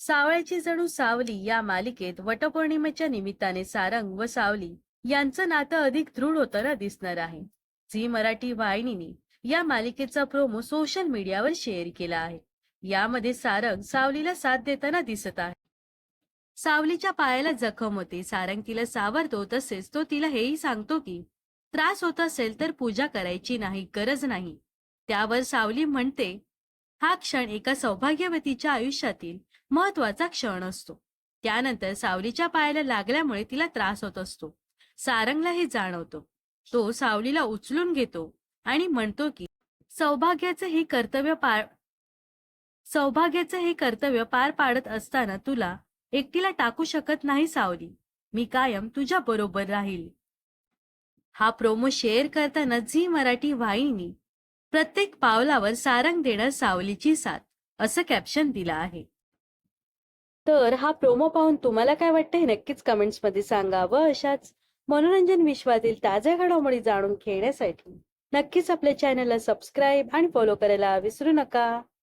सावळ्याची जणू सावली या मालिकेत वटपौर्णिमेच्या निमित्ताने सारंग व सावली यांचं नातं अधिक दृढ होताना दिसणार आहे. झी मराठी वाहिनीने या मालिकेचा प्रोमो सोशल मीडियावर शेअर केला आहे. यामध्ये सारंग सावलीला साथ देताना दिसत आहे. सावलीच्या पायाला जखम होते. सारंग तिला सावरतो तसेच तो तिला हेही सांगतो की त्रास होत असेल तर पूजा करायची नाही गरज नाही. त्यावर सावली म्हणते हा क्षण एका सौभाग्यवतीच्या आयुष्यातील महत्त्वाचा क्षण असतो. त्यानंतर सावलीच्या पायाला लागल्यामुळे तिला त्रास होत असतो. सारंगला हे जाणवतो. तो सावलीला उचलून घेतो आणि म्हणतो की सौभाग्याचं हे कर्तव्य पार सौभाग्याचं हे कर्तव्य पार पाडत असताना तुला एकटीला टाकू शकत नाही सावली. मी कायम तुझ्या बरोबर राहील. हा प्रोमो शेअर करताना झी मराठी वाहिनी प्रत्येक पावलावर सारंग देणं सावलीची साथ असं कॅप्शन दिलं आहे. तर हा प्रोमो पाहून तुम्हाला काय वाटतं हे नक्कीच कमेंट्समध्ये सांगा व अशाच मनोरंजन विश्वातील ताज्या घडामोडी जाणून घेण्यासाठी नक्कीच आपल्या चॅनलला सबस्क्राईब आणि फॉलो करायला विसरू नका.